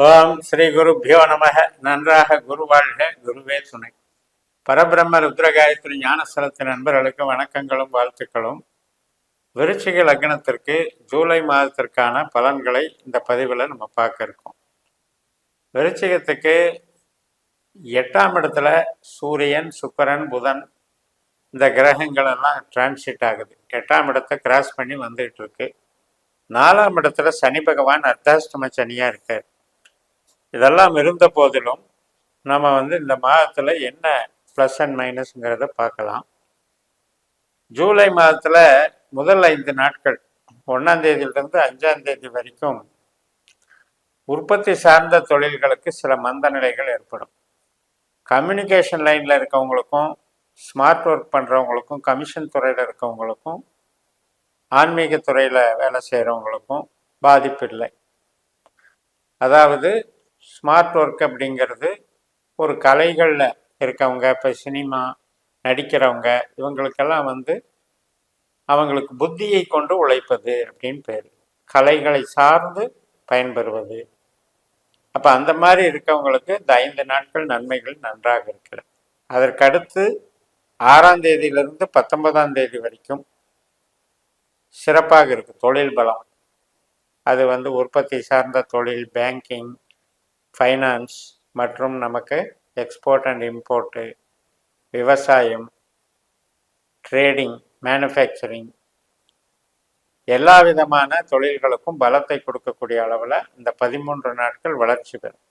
ஓம் ஸ்ரீ குருப்பியோ நமக. நன்றாக குரு வாழ்க. குருவே துணை. பரபிரம்ம ருத்ரகாயத்ரி ஞானஸ்தலத்தின் நண்பர்களுக்கு வணக்கங்களும் வாழ்த்துக்களும். விருச்சிக லக்னத்திற்கு ஜூலை மாதத்திற்கான பலன்களை இந்த பதிவில் நம்ம பார்க்க இருக்கோம். விருச்சிகத்துக்கு எட்டாம் இடத்துல சூரியன் சுக்கரன் புதன் இந்த கிரகங்கள் எல்லாம் டிரான்சிட் ஆகுது. எட்டாம் இடத்தை கிராஸ் பண்ணி வந்துகிட்டு இருக்கு. நாலாம் இடத்துல சனி பகவான் அர்த்தாஷ்டம சனியாக இருக்கார். இதெல்லாம் இருந்த போதிலும் நம்ம வந்து இந்த மாதத்தில் என்ன ப்ளஸ் அண்ட் மைனஸ்ங்கிறத பார்க்கலாம். ஜூலை மாதத்தில் முதல் ஐந்து நாட்கள் ஒன்றாம் தேதியிலிருந்து அஞ்சாம் தேதி வரைக்கும் உற்பத்தி சார்ந்த தொழில்களுக்கு சில மந்த நிலைகள் ஏற்படும் கம்யூனிகேஷன் லைனில் இருக்கவங்களுக்கும் ஸ்மார்ட் ஒர்க் பண்ணுறவங்களுக்கும் கமிஷன் துறையில் இருக்கவங்களுக்கும் ஆன்மீக துறையில் வேலை செய்கிறவங்களுக்கும் பாதிப்பு இல்லை. அதாவது ஸ்மார்ட் ஒர்க் அப்படிங்கிறது ஒரு கலைகளில் இருக்கவங்க இப்போ சினிமா நடிக்கிறவங்க இவங்களுக்கெல்லாம் வந்து அவங்களுக்கு புத்தியை கொண்டு உழைப்பது அப்படின்னு பேர். கலைகளை சார்ந்து பயன்பெறுவது. அப்போ அந்த மாதிரி இருக்கவங்களுக்கு இந்த ஐந்து நாட்கள் நன்மைகள் நன்றாக இருக்கிறது. அதற்கடுத்து ஆறாம் தேதியிலிருந்து பத்தொன்பதாம் தேதி வரைக்கும் சிறப்பாக இருக்குது தொழில் பலம். அது வந்து உற்பத்தி சார்ந்த தொழில் பேங்கிங் ஃபைனான்ஸ் மற்றும் நமக்கு எக்ஸ்போர்ட் அண்ட் இம்போர்ட்டு விவசாயம் ட்ரேடிங் மேனுஃபேக்சரிங் எல்லா விதமான தொழில்களுக்கும் பலத்தை கொடுக்கக்கூடிய அளவில் இந்த பதிமூன்று நாட்கள் வளர்ச்சி பெறும்.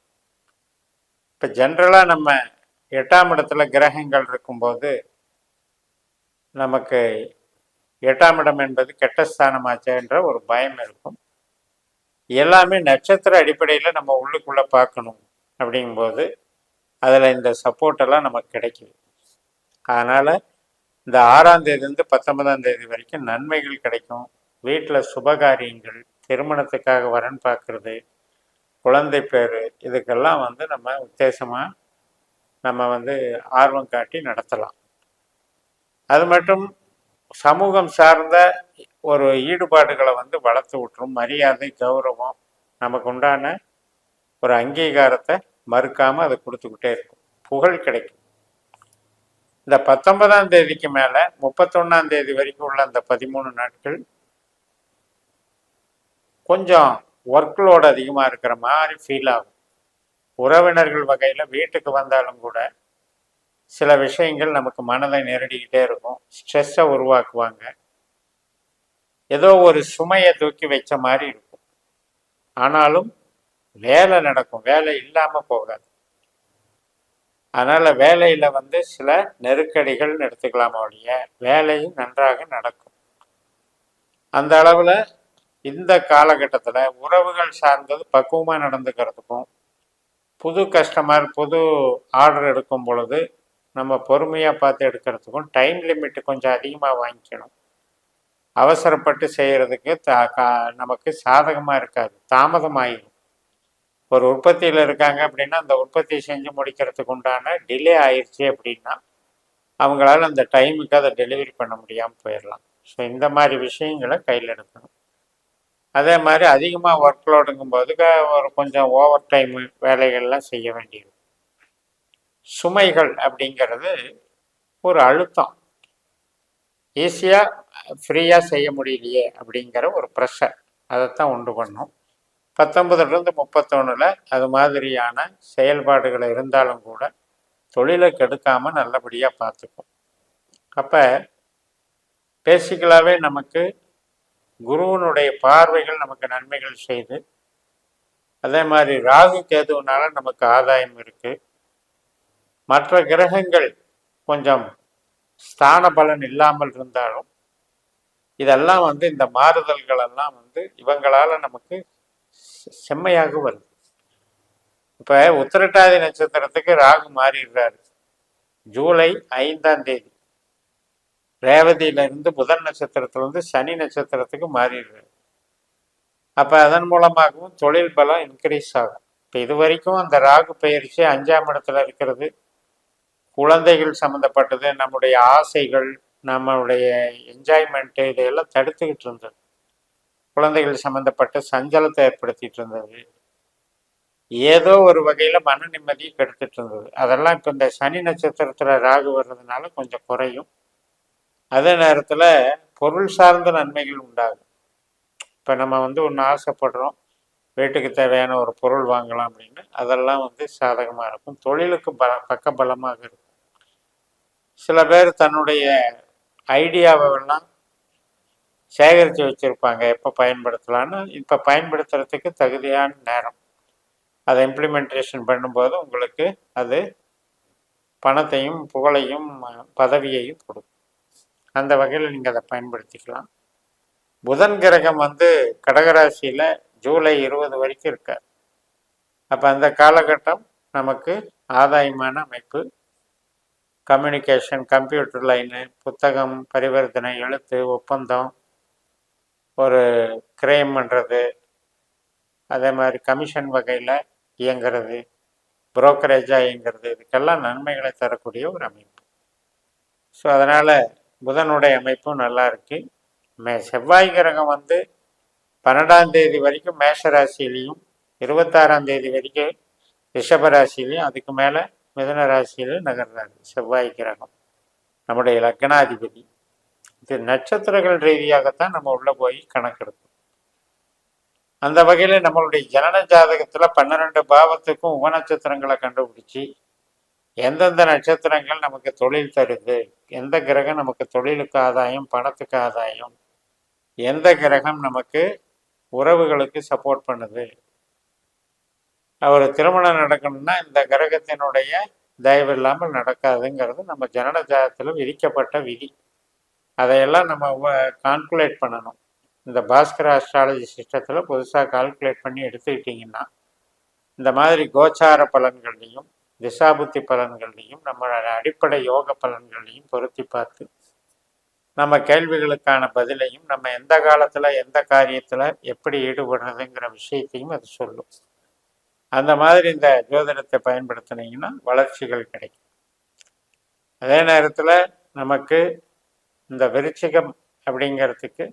இப்போ ஜென்ரலாக நம்ம எட்டாம் இடத்துல கிரகங்கள் இருக்கும்போது நமக்கு எட்டாம் இடம் என்பது கெட்ட ஸ்தானமாச்சே என்ற ஒரு பயம் இருக்கும். எல்லாமே நட்சத்திர அடிப்படையில் நம்ம உள்ளுக்குள்ளே பார்க்கணும் அப்படிங்கும்போது அதில் இந்த சப்போர்ட்டெல்லாம் நமக்கு கிடைக்குது. அதனால் இந்த ஆறாம் தேதியிலேருந்து பத்தொன்பதாம் தேதி வரைக்கும் நன்மைகள் கிடைக்கும். வீட்டில் சுபகாரியங்கள் திருமணத்துக்காக வரன் பார்க்குறது குழந்தை பேர் இதுக்கெல்லாம் வந்து நம்ம உத்தேசமாக நம்ம வந்து ஆர்வம் காட்டி நடத்தலாம். அது மட்டும் சமூகம் சார்ந்த ஒரு ஈடுபாடுகளை வந்து வளர்த்து விட்டுரும் மரியாதை கௌரவம் நமக்கு உண்டான ஒரு அங்கீகாரத்தை மறுக்காமல் அதை கொடுத்துக்கிட்டே இருக்கும். புகழ் கிடைக்கும். இந்த பத்தொன்பதாம் தேதிக்கு மேலே முப்பத்தொன்னாம் தேதி வரைக்கும் உள்ள அந்த பதிமூணு நாட்கள் கொஞ்சம் ஒர்க்லோடு அதிகமாக இருக்கிற மாதிரி ஃபீல் ஆகும். உறவினர்கள் வகையில் வீட்டுக்கு வந்தாலும் கூட சில விஷயங்கள் நமக்கு மனதை நெருடிக்கிட்டே இருக்கும். ஸ்ட்ரெஸ்ஸை உருவாக்குவாங்க. ஏதோ ஒரு சுமையை தூக்கி வச்ச மாதிரி இருக்கும். ஆனாலும் வேலை நடக்கும். வேலை இல்லாமல் போகாது. அதனால் வேலையில் வந்து சில நெருக்கடிகள் எடுத்துக்கலாமா ஒழிய வேலையும் நன்றாக நடக்கும். அந்த அளவில் இந்த காலகட்டத்தில் உறவுகள் சார்ந்தது பக்குவமாக நடந்துக்கிறதுக்கும் புது கஸ்டமர் புது ஆர்டர் எடுக்கும் பொழுது நம்ம பொறுமையாக பார்த்து எடுக்கிறதுக்கும் டைம் லிமிட் கொஞ்சம் அதிகமாக வாங்கிக்கணும். அவசரப்பட்டு செய்கிறதுக்கு கா நமக்கு சாதகமாக இருக்காது. தாமதமாகிடும் ஒரு உற்பத்தியில் இருக்காங்க அப்படின்னா அந்த உற்பத்தி செஞ்சு முடிக்கிறதுக்கு உண்டான டிலே ஆயிடுச்சு அப்படின்னா அவங்களால அந்த டைமுக்கு அதை டெலிவரி பண்ண முடியாமல் போயிடலாம். ஸோ இந்த மாதிரி விஷயங்களை கையில் எடுக்கணும். அதே மாதிரி அதிகமாக ஒர்க் லோடுங்கும் போது ஒரு கொஞ்சம் ஓவர் டைம் வேலைகள்லாம் செய்ய வேண்டியது சுமைகள் அப்படிங்கிறது ஒரு அழுத்தம். ஈஸியாக ஃப்ரீயாக செய்ய முடியலையே அப்படிங்கிற ஒரு ப்ரெஷர் அதைத்தான் உண்டு பண்ணும். பத்தொன்பதுலேருந்து முப்பத்தொன்னில் அது மாதிரியான செயல்பாடுகள் இருந்தாலும் கூட தொழிலை கெடுக்காமல் நல்லபடியாக பார்த்துக்கும். அப்போ பேசிக்கலாகவே நமக்கு குருவனுடைய பார்வைகள் நமக்கு நன்மைகள் செய்து அதே மாதிரி ராகு கேதுவனால நமக்கு ஆதாயம் இருக்குது மற்ற கிரகங்கள் கொஞ்சம் ஸ்தான பலன் இல்லாமல் இருந்தாலும் இதெல்லாம் வந்து இந்த மாறுதல்கள் எல்லாம் வந்து இவங்களால நமக்கு செம்மையாக வருது. இப்ப உத்திரட்டாதி நட்சத்திரத்துக்கு ராகு மாறிடுறாரு. ஜூலை ஐந்தாம் தேதி. ரேவதியில இருந்து புதன் நட்சத்திரத்துல இருந்து சனி நட்சத்திரத்துக்கு மாறிடுறாரு. அப்ப அதன் மூலமாகவும் தொழில் பலம் இன்க்ரீஸ் ஆகும். இப்போ இது வரைக்கும் அந்த ராகு பயிற்சி அஞ்சாம் இடத்துல இருக்கிறது. குழந்தைகள் சம்மந்தப்பட்டது நம்முடைய ஆசைகள் நம்மளுடைய என்ஜாய்மெண்ட்டு இதையெல்லாம் தடுத்துக்கிட்டு இருந்தது. குழந்தைகள் சம்மந்தப்பட்ட சஞ்சலத்தை ஏற்படுத்திட்டு இருந்தது. ஏதோ ஒரு வகையில் மன நிம்மதியை கெடுத்துட்டு இருந்தது. அதெல்லாம் இப்போ இந்த சனி நட்சத்திரத்தில் ராகு வர்றதுனால கொஞ்சம் குறையும். அதே நேரத்தில் பொருள் சார்ந்த நன்மைகள் உண்டாகும். இப்போ நம்ம வந்து ஒன்று ஆசைப்படுறோம் வீட்டுக்கு தேவையான ஒரு பொருள் வாங்கலாம் அப்படின்னு அதெல்லாம் வந்து சாதகமாக இருக்கும். தொழிலுக்கு பல பக்க பலமாக இருக்கும். சில பேர் தன்னுடைய ஐடியாவெல்லாம் சேகரித்து வச்சுருப்பாங்க எப்போ பயன்படுத்தலான்னு இப்போ பயன்படுத்துறதுக்கு தகுதியான நேரம். அதை இம்ப்ளிமெண்டேஷன் பண்ணும்போது உங்களுக்கு அது பணத்தையும் புகழையும் பதவியையும் கொடுக்கும். அந்த வகையில் நீங்கள் அதை பயன்படுத்திக்கலாம். புதன் கிரகம் வந்து கடகராசியில் ஜூலை இருபது வரைக்கும் இருக்கார். அப்போ அந்த காலகட்டம் நமக்கு ஆதாயமான அமைப்பு. கம்யூனிகேஷன் கம்ப்யூட்டர் லைனு புத்தகம் பரிவர்த்தனை எழுத்து ஒப்பந்தம் ஒரு கிரேம் பண்ணுறது அதே மாதிரி கமிஷன் வகையில் இயங்கிறது புரோக்கரேஜாக இயங்கிறது இதுக்கெல்லாம் நன்மைகளை தரக்கூடிய ஒரு அமைப்பு. ஸோ அதனால் புதனுடைய அமைப்பும் நல்லா இருக்குது மே செவ்வாய் கிரகம் வந்து பன்னெண்டாம் தேதி வரைக்கும் மேஷ ராசியிலையும் இருபத்தாறாம் தேதி வரைக்கும் ரிஷபராசிலையும் அதுக்கு மேலே மிதன ராசியில் நகர்றாரு. செவ்வாய் கிரகம் நம்முடைய லக்னாதிபதி. இது நட்சத்திரங்கள் ரீதியாகத்தான் நம்ம உள்ளே போய் கணக்கெடுக்கும் அந்த வகையில் நம்மளுடைய ஜனன ஜாதகத்தில் பன்னிரெண்டு பாவத்துக்கும் உபநட்சத்திரங்களை கண்டுபிடிச்சி எந்தெந்த நட்சத்திரங்கள் நமக்கு தொழில் தருது எந்த கிரகம் நமக்கு தொழிலுக்கு ஆதாயம் பணத்துக்கு ஆதாயம் எந்த கிரகம் நமக்கு உறவுகளுக்கு சப்போர்ட் பண்ணுது அவர் திருமணம் நடக்கணும்னா இந்த கிரகத்தினுடைய தயவு இல்லாமல் நடக்காதுங்கிறது நம்ம ஜனன ஜாதத்தில் விதிக்கப்பட்ட விதி. அதையெல்லாம் நம்ம கால்குலேட் பண்ணணும். இந்த பாஸ்கர் ஆஸ்ட்ராலஜி சிஸ்டத்தில் புதுசாக கால்குலேட் பண்ணி எடுத்துக்கிட்டிங்கன்னா இந்த மாதிரி கோச்சார பலன்கள்லையும் திசாபுத்தி பலன்கள்லையும் நம்மளோட அடிப்படை யோக பலன்களையும் பொருத்தி பார்த்து நம்ம கேள்விகளுக்கான பதிலையும் நம்ம எந்த காலத்தில் எந்த காரியத்தில் எப்படி ஈடுபடுறதுங்கிற விஷயத்தையும் அது சொல்லும். அந்த மாதிரி இந்த ஜோதிடத்தை பயன்படுத்தினீங்கன்னா வளர்ச்சிகள் கிடைக்கும். அதே நேரத்தில் நமக்கு இந்த விருச்சிகம் அப்படிங்கிறதுக்கு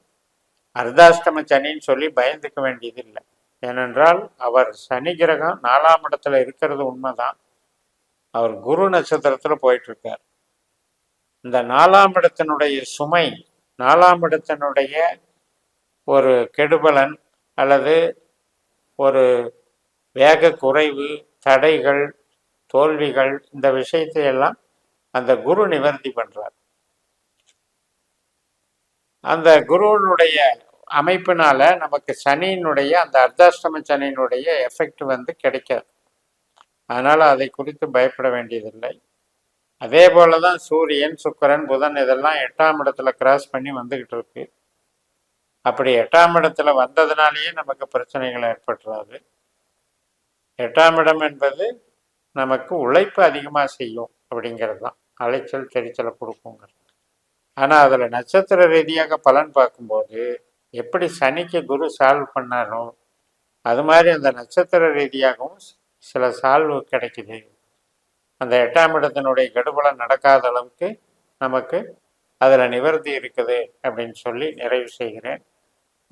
அர்த்தாஷ்டம சனின்னு சொல்லி பயந்துக்க வேண்டியது இல்லை ஏனென்றால் அவர் சனி கிரகம் நாலாம் இடத்துல இருக்கிறது உண்மைதான். அவர் குரு நட்சத்திரத்தில் போயிட்டுருக்கார். இந்த நாலாம் இடத்தினுடைய சுமை நாலாம் இடத்தினுடைய ஒரு கெடுபலன் அல்லது ஒரு வேக குறைவு தடைகள் தோல்விகள் இந்த விஷயத்தையெல்லாம் அந்த குரு நிவர்த்தி பண்றார். அந்த குருவனுடைய அமைப்பினால நமக்கு சனியினுடைய அந்த அர்த்தாஷ்டம சனியினுடைய எஃபெக்ட் வந்து கிடைக்காது. அதனால் அதை குறித்து பயப்பட வேண்டியதில்லை. அதே போல தான் சூரியன் சுக்கரன் புதன் இதெல்லாம் எட்டாம் இடத்துல கிராஸ் பண்ணி வந்துக்கிட்டு இருக்கு. அப்படி எட்டாம் இடத்துல வந்ததுனாலேயே நமக்கு பிரச்சனைகள் ஏற்பட்டுறாது எட்டாம் இடம் என்பது நமக்கு உழைப்பு அதிகமாக செய்யும் அப்படிங்கிறது தான் அலைச்சல் தெரிச்சலை கொடுக்குங்கிறது. ஆனால் அதில் நட்சத்திர ரீதியாக பலன் பார்க்கும்போது எப்படி சனிக்கு குரு சால்வ் பண்ணாரோ அது மாதிரி அந்த நட்சத்திர ரீதியாகவும் சில சால்வு கிடைக்குது. அந்த எட்டாம் இடத்தினுடைய கெடுபலம் நடக்காத அளவுக்கு நமக்கு அதில் நிவர்த்தி இருக்குது அப்படின்னு சொல்லி நிறைவு செய்கிறேன்.